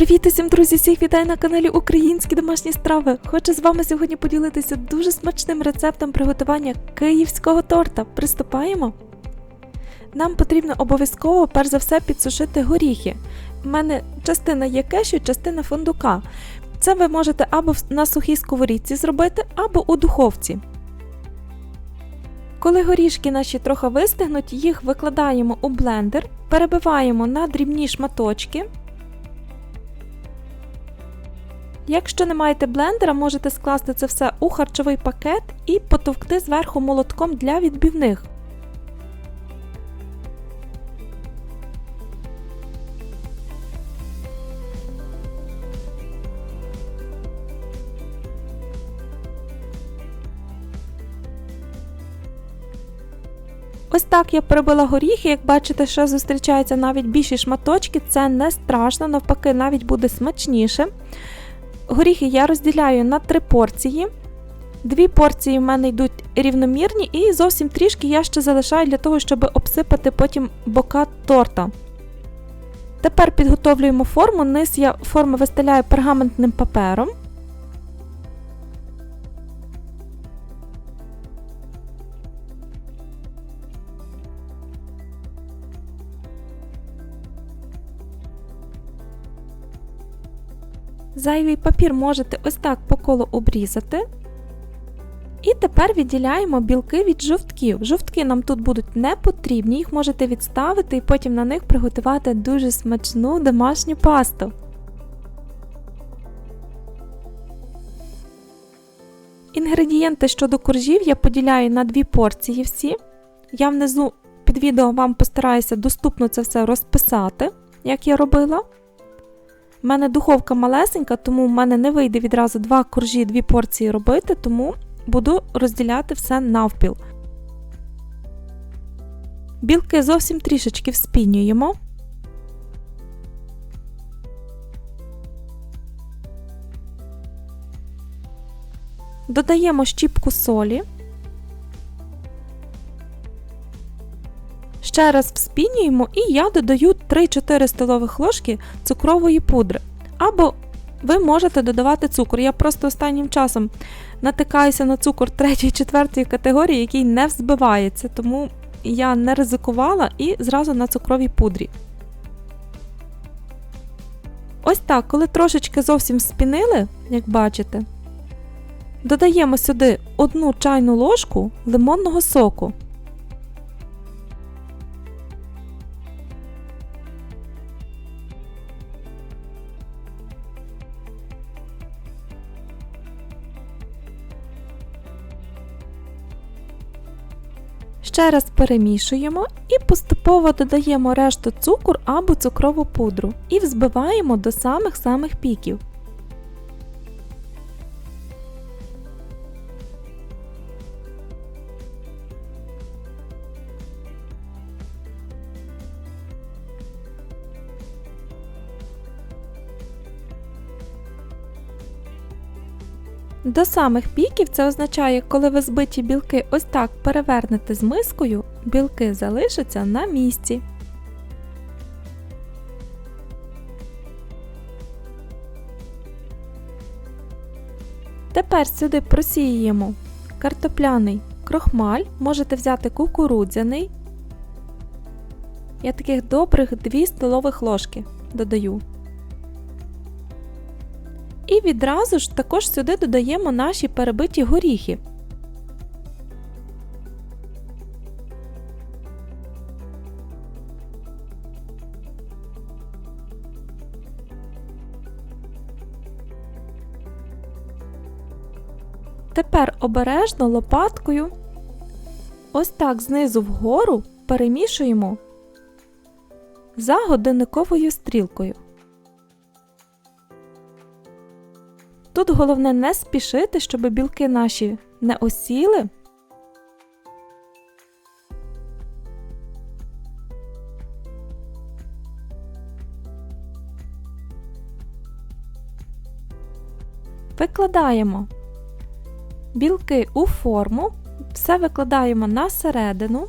Привіт усім, друзі! Всіх вітаю на каналі Українські домашні страви. Хочу з вами сьогодні поділитися дуже смачним рецептом приготування київського торта. Приступаємо. Нам потрібно обов'язково перш за все підсушити горіхи. У мене частина є кешю, частина фундука. Це ви можете або на сухій сковорідці зробити, або у духовці. Коли горішки наші трохи вистигнуть, їх викладаємо у блендер, перебиваємо на дрібні шматочки. Якщо не маєте блендера, можете скласти це все у харчовий пакет і потовкти зверху молотком для відбивних. Ось так я перебила горіхи, як бачите, що зустрічаються навіть більші шматочки, це не страшно, навпаки, навіть буде смачніше. Горіхи я розділяю на три порції. Дві порції в мене йдуть рівномірні, і зовсім трішки я ще залишаю для того, щоб обсипати потім бока торта. Тепер підготовлюємо форму. Низ я форму вистеляю пергаментним папером. Зайвий папір можете ось так по колу обрізати. І тепер відділяємо білки від жовтків. Жовтки нам тут будуть не потрібні, їх можете відставити і потім на них приготувати дуже смачну домашню пасту. Інгредієнти щодо коржів я поділяю на дві порції всі. Я внизу під відео вам постараюся доступно це все розписати, як я робила. У мене духовка малесенька, тому в мене не вийде відразу два коржі, дві порції робити, тому буду розділяти все навпіл. Білки зовсім трішечки вспінюємо. Додаємо щіпку солі. Ще раз вспінюємо і я додаю 3-4 столових ложки цукрової пудри. Або ви можете додавати цукор. Я просто останнім часом натикаюся на цукор 3-4 категорії, який не взбивається, тому я не ризикувала і зразу на цукровій пудрі. Ось так, коли трошечки зовсім спінили, як бачите, додаємо сюди 1 чайну ложку лимонного соку. Ще раз перемішуємо і поступово додаємо решту цукор або цукрову пудру і взбиваємо до самих-самих піків. До самих піків це означає, коли ви збиті білки ось так перевернете з мискою, білки залишаться на місці. Тепер сюди просіюємо картопляний крохмаль, можете взяти кукурудзяний. Я таких добрих 2 столових ложки додаю. І відразу ж також сюди додаємо наші перебиті горіхи. Тепер обережно лопаткою ось так знизу вгору перемішуємо за годинниковою стрілкою. Тут головне не спішити, щоб білки наші не осіли. Викладаємо білки у форму, все викладаємо на середину.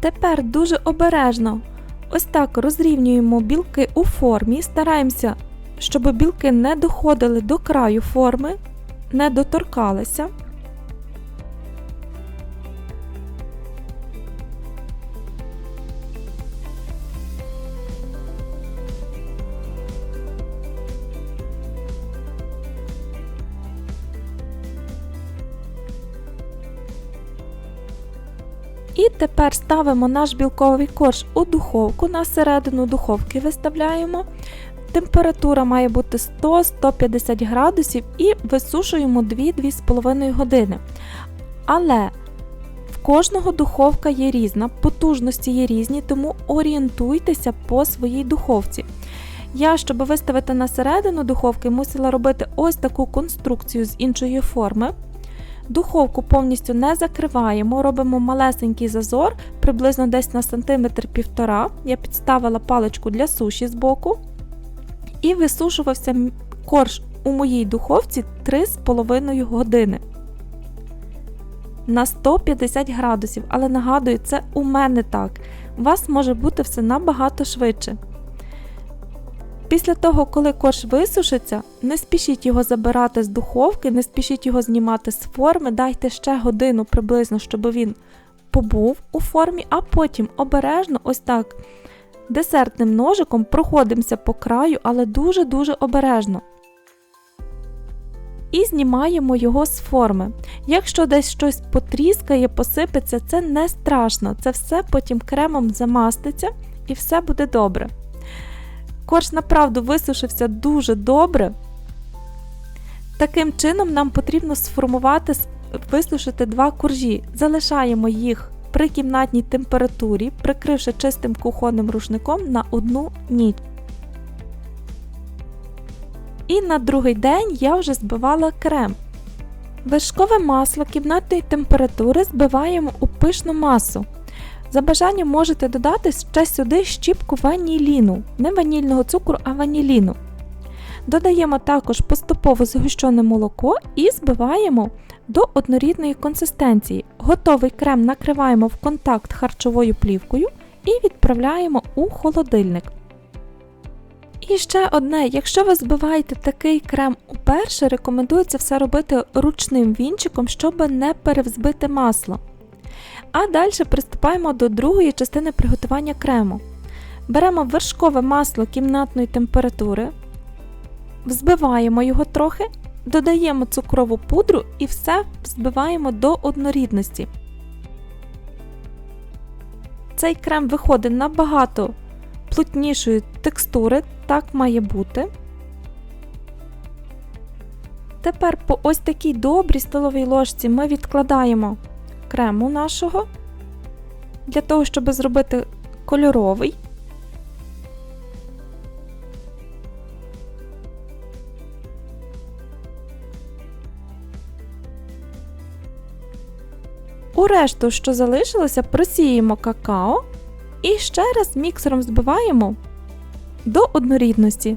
Тепер дуже обережно. Ось так розрівнюємо білки у формі, стараємося, щоб білки не доходили до краю форми, не доторкалися. І тепер ставимо наш білковий корж у духовку, на середину духовки виставляємо. Температура має бути 100-150 градусів і висушуємо 2-2,5 години. Але в кожного духовка є різна, потужності є різні, тому орієнтуйтеся по своїй духовці. Я, щоб виставити на середину духовки, мусила робити ось таку конструкцію з іншої форми. Духовку повністю не закриваємо, робимо малесенький зазор, приблизно десь на сантиметр півтора. Я підставила паличку для суші з боку. І висушувався корж у моїй духовці 3,5 години. На 150 градусів, але нагадую, це у мене так. У вас може бути все набагато швидше. Після того, коли корж висушиться, не спішіть його забирати з духовки, не спішіть його знімати з форми, дайте ще годину приблизно, щоб він побув у формі, а потім обережно, ось так, десертним ножиком проходимося по краю, але дуже-дуже обережно. І знімаємо його з форми. Якщо десь щось потріскає, посипеться, це не страшно. Це все потім кремом замаститься і все буде добре. Корж направду висушився дуже добре. Таким чином, нам потрібно сформувати, висушити два коржі. Залишаємо їх при кімнатній температурі, прикривши чистим кухонним рушником на одну ніч. І на другий день я вже збивала крем. Вершкове масло кімнатної температури збиваємо у пишну масу. За бажанням можете додати ще сюди щіпку ваніліну, не ванільного цукру, а ваніліну. Додаємо також поступово згущене молоко і збиваємо до однорідної консистенції. Готовий крем накриваємо в контакт харчовою плівкою і відправляємо у холодильник. І ще одне, якщо ви збиваєте такий крем уперше, рекомендується все робити ручним вінчиком, щоб не перевзбити масло. А далі приступаємо до другої частини приготування крему. Беремо вершкове масло кімнатної температури, взбиваємо його трохи, додаємо цукрову пудру і все взбиваємо до однорідності. Цей крем виходить набагато плотнішої текстури, так має бути. Тепер по ось такій добрій столовій ложці ми відкладаємо крему нашого для того, щоб зробити кольоровий. У решту, що залишилося, просіємо какао і ще раз міксером збиваємо до однорідності.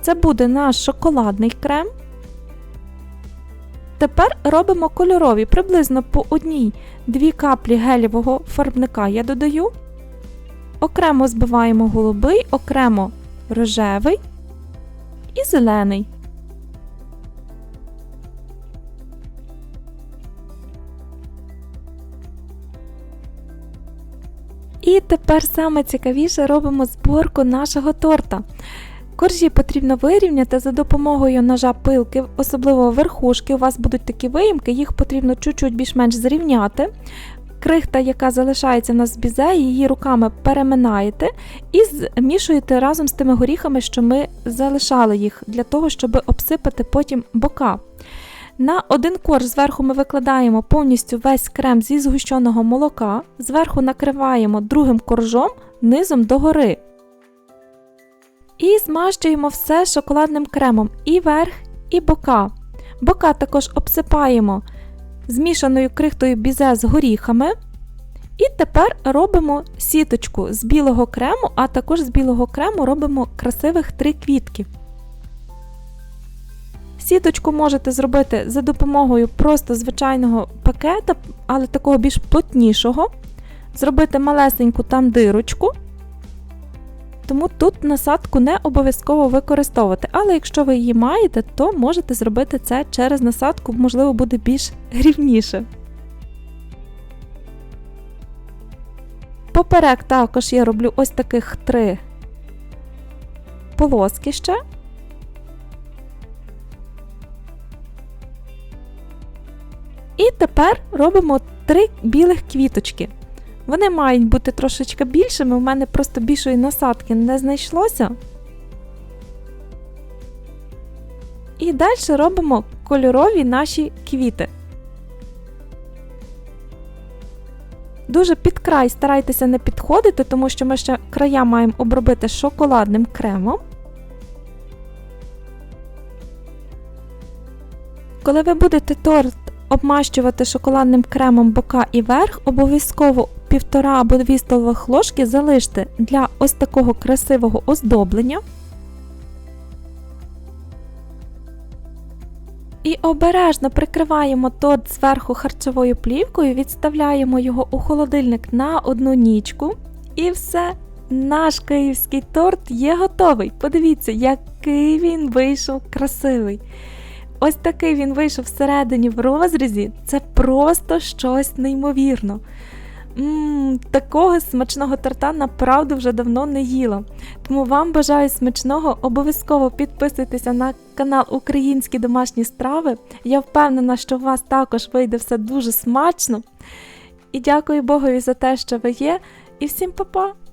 Це буде наш шоколадний крем. Тепер робимо кольорові приблизно по одній-дві каплі гелєвого фарбника я додаю. Окремо збиваємо голубий, окремо рожевий і зелений. І тепер саме цікавіше робимо зборку нашого торта. Коржі потрібно вирівняти за допомогою ножа пилки, особливо верхушки. У вас будуть такі виїмки, їх потрібно чуть-чуть більш-менш зрівняти. Крихта, яка залишається на збізе, її руками переминаєте і змішуєте разом з тими горіхами, що ми залишали їх, для того, щоб обсипати потім бока. На один корж зверху ми викладаємо повністю весь крем зі згущеного молока, зверху накриваємо другим коржом низом догори. І змащуємо все шоколадним кремом і верх, і бока. Бока також обсипаємо змішаною крихтою бізе з горіхами. І тепер робимо сіточку з білого крему, а також з білого крему робимо красивих три квітки. Сіточку можете зробити за допомогою просто звичайного пакета, але такого більш плотнішого. Зробити малесеньку там дирочку. Тому тут насадку не обов'язково використовувати. Але якщо ви її маєте, то можете зробити це через насадку, можливо, буде більш рівніше. Поперек також я роблю ось таких три полоски ще. І тепер робимо три білих квіточки. Вони мають бути трошечки більшими, у мене просто більшої насадки не знайшлося. І далі робимо кольорові наші квіти. Дуже під край старайтеся не підходити, тому що ми ще края маємо обробити шоколадним кремом. Коли ви будете торт обмащувати шоколадним кремом бока і верх, обов'язково 1,5 або 2 столових ложки залиште для ось такого красивого оздоблення. І обережно прикриваємо торт зверху харчовою плівкою, відставляємо його у холодильник на одну нічку. І все, наш київський торт є готовий. Подивіться, який він вийшов красивий. Ось такий він вийшов всередині в розрізі. Це просто щось неймовірно. Ммм, такого смачного торта направду вже давно не їла. Тому вам бажаю смачного, обов'язково підписуйтеся на канал Українські домашні страви. Я впевнена, що у вас також вийде все дуже смачно. І дякую Богові за те, що ви є. І всім па-па!